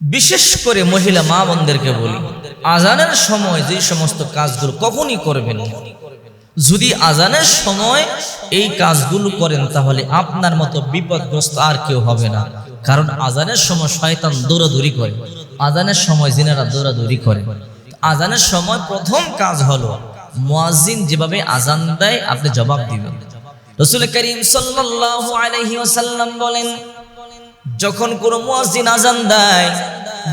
বিশেষ করে মহিলা মা বোনদেরকে বলি, আজানের সময় যে সমস্ত কাজগুলো কখনই করবেন যদি আজানের সময় এই কাজগুলো করেন, তাহলে আপনার মতো বিপদগ্রস্ত আর কেউ হবে না। কারণ আজানের সময় শয়তান দৌড়াদৌড়ি করে। আজানের সময় জিনারা দৌড়াদৌড়ি করে। আজানের সময় প্রথম কাজ হলো, মুয়াজ্জিন যেভাবে আজান দেয়, আপনি জবাব দিবেন। রসুল করিম সাল্লাল্লাহু আলাইহি ওয়াসাল্লাম বলেন যখন কোনো মুয়াজ্জিন আজান দেয়,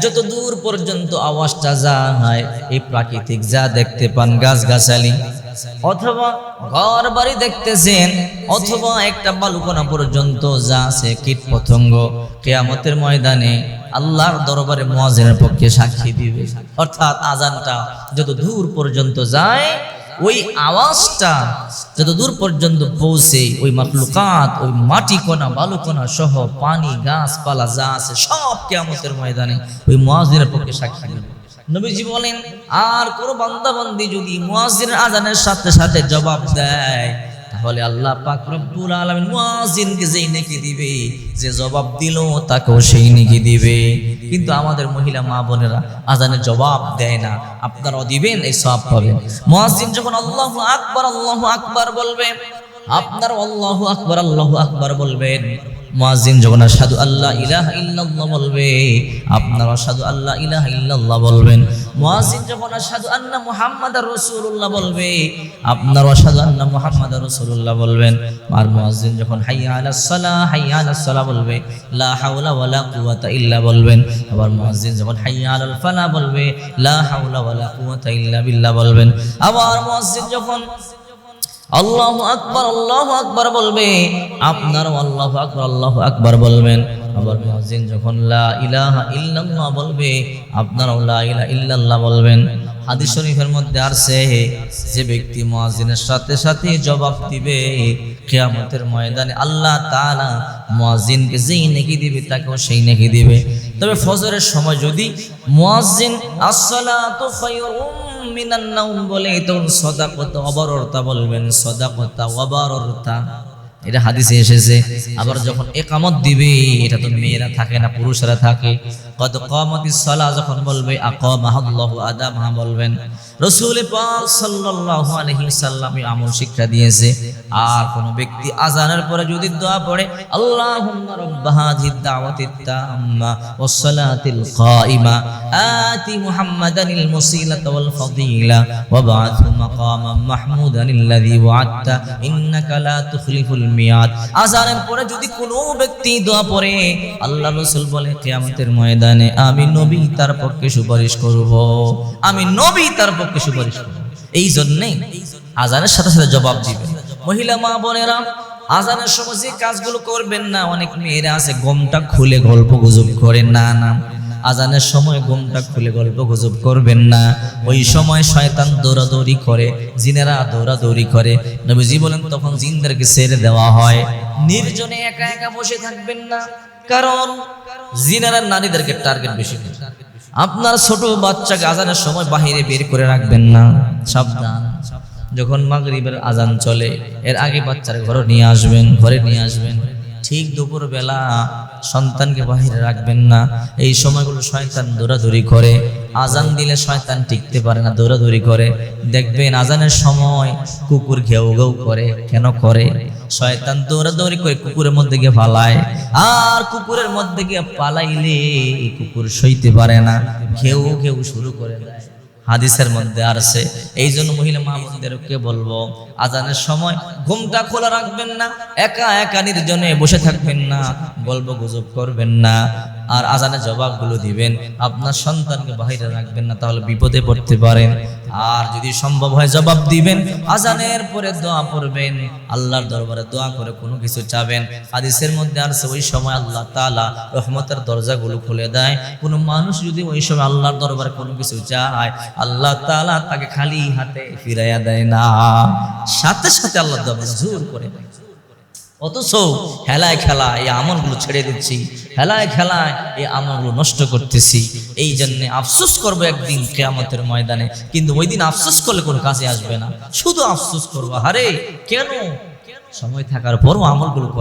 যত দূর পর্যন্ত আওয়াজটা যায়, এই প্রাকৃতিক যা দেখতে পান গাছগাছালি, অথবা ঘর বাড়ি দেখতেছেন, অথবা একটা বালুকোনা পর্যন্ত যা আছে কীট পতঙ্গ, কেয়ামতের ময়দানে আল্লাহর দরবারে মুয়াজ্জিনের পক্ষে সাক্ষী দিবে। অর্থাৎ আজানটা যত দূর পর্যন্ত যায় ওই আওয়াজটা যত দূর পর্যন্ত পৌঁছে, ওই মাকলুকাত ওই মাটি কোনা বালুকোনা সহ পানি, গাছপালা যা আছে সব কেয়ামতের ময়দানে ওই মুয়াজ্জিনের পক্ষে সাক্ষী দেবে নবীজি বলেন, আর কোন বান্দাবান্দি যদি মুয়াজ্জিনের আজানের সাথে সাথে জবাব দেয়, তাহলে আল্লাহ পাক রব্বুল আলামিন মুয়াজ্জিনকে যেই নেকি দিবে, যে জবাব দিল, তাকেও সেই নেকি দিবে। কিন্তু আমাদের মহিলা মা বোনেরা আজানের জবাব দেয় না। আপনারা দিবেন, এই সব পাবেন। মহাসিম যখন আল্লাহ আকবর আল্লাহ আকবর বলবে আপনার আল্লাহ আকবর আল্লাহ আকবর বলবেন। যখন সাধু আল্লাহ ইলাহা ইল্লাল্লাহ বলবে আপনারা সাধু আল্লাহ ইলাহা বলবেন। মুয়াজ্জিন যখন আশহাদু আন্না মুহাম্মাদার রাসূলুল্লাহ বলবে, আপনারা আশহাদু আন্না মুহাম্মাদার রাসূলুল্লাহ বলবেন। আর মুয়াজ্জিন যখন হাইয়া আলাস হাইয়া আলাস সালাহ বলবে, লা হাওলা ওয়ালা কুওয়াতা ইল্লা বলবেন। আবার মুয়াজ্জিন যখন হাইয়া আলাল ফালাহ বলবে, লা হাওলা ওয়ালা কুওয়াতা ইল্লা বিল্লাহ বলবেন। আবার মুয়াজ্জিন যখন আল্লাহ আকবার আল্লাহ আকবার বলবে, আপনারও আল্লাহ আকবার আল্লাহ আকবার বলবেন। আবার মুয়াজ্জিন যখন লা ইলাহা ইল্লাল্লাহ বলবে, আপনারাও লা ইলাহা ইল্লাল্লাহ বলবেন। হাদিস শরীফের মধ্যে আসছে, যে ব্যক্তি মুয়াজ্জিনের সাথে সাথে জবাব দিবে, কিয়ামতের ময়দানে আল্লাহ তাআলা মুয়াজ্জিনকে যেই নেকি দিবে, তাকেও সেই নেকি দিবে। তবে ফজরের সময় যদি মুয়াজ্জিন, আসসালাতু খায়রুম মিনান নাউম বলে, তখন সদাকতা অবররতা বলবেন, সদাকতা অবররতা। এটা হাদিসে এসেছে। আবার যখন একামত দিবে এটা তো মেয়েরা থাকে না পুরুষরা থাকে। কত কামতি সালা যখন বলবে, আকামাহাল্লাহু আদামাহা বলবেন, রসুল সাল্লাম আমল শিক্ষা দিয়েছে। আর কোন ব্যক্তি আজানের পরে যদি দোয়া পড়ে, আল্লাহুম্মা কোনো ব্যক্তি দোয়া পড়ে, আল্লাহ রাসূল বলে, কিয়ামতের ময়দানে আমি নবী তার পক্ষে সুপারিশ করব। আমি নবী তার পক্ষে সুপারিশ করব। এই জন্যে আজানের সাথে সাথে জবাব দিবে। মহিলা মা বোনেরা, আজানের সময় যে কাজগুলো করবেন না, অনেক মেয়েরা আছে গমটা খুলে গল্প গুজব করে, না না। আজানের সময় ঘুমটা খুলে গল্প গুজব করবেন না। ওই সময় শয়তান দৌড়াদৌড়ি করে, জিনেরা দৌড়াদৌড়ি করে। নবীজি বলেন, তখন জিনদেরকে ছেড়ে দেওয়া হয়। নির্জনে একা একা বসে থাকবেন না, কারণ জিনেরা নারীদেরকে টার্গেট বেশি আপনার ছোট বাচ্চাকে আজানের সময় বাহিরে বের করে রাখবেন না। সাবধান। যখন মাগরিবের আজান চলে, এর আগে বাচ্চার ঘরে নিয়ে আসবেন, ঘরে নিয়ে আসবেন। ঠিক দুপুর বেলা সন্তানকে বাহিরে রাখবেন না। এই সময়গুলো শয়তান দৌড়াদৌড়ি করে। আজান দিলে শয়তান টিকতে পারে না, দৌড়াদৌড়ি করে। দেখবেন আজানের সময় কুকুর ঘেউ ঘেউ করে, কেন করে? শয়তান দৌড়াদৌড়ি করে কুকুরের মধ্যে গিয়ে পালায়। আর কুকুরের মধ্যে গিয়ে পালাইলে কুকুর সইতে পারে না। ঘেউ ঘেউ শুরু করে দেয়। হাদিসের মধ্যে আসছে এই জন্য মহিলা মা বলব, আজানের সময় ঘুমটা খোলা রাখবেন না, একা একা নির্জনে বসে থাকবেন না, গল্প গুজব করবেন না, আর আজানের জবাবগুলো দিবেন। আপনার সন্তানকে বাহিরে রাখবেন না, তাহলে বিপদে পড়তে পারেন। আর যদি সম্ভব হয় জবাব দিবেন, আজানের পরে দোয়া পড়বেন, আল্লাহর দরবারে দোয়া করে কোনো কিছু চাবেন। হাদিসের মধ্যে আসছে ওই সময় আল্লাহ তালা রহমতের দরজাগুলো খুলে দেয়। কোনো মানুষ যদি ওই সময় আল্লাহর দরবারে কোনো কিছু চায়, আল্লাহ তালা তাকে খালি হাতে ফিরাইয়া দেয় না। সাথে সাথে আল্লাহ দরবার জোর করে দেয় অথচ হেলায় খেলা এই আমলগুলো ছেড়ে দিচ্ছি, হেলায় খেলায় এই আমলগুলো নষ্ট করতেছি। এই জন্য আফসোস করব একদিন কেয়ামতের ময়দানে, কিন্তু ওই দিন আফসোস করলে কোনো কাজে আসবে না। শুধু আফসোস করব আরে কেন? সময় থাকার পরও আমলগুলো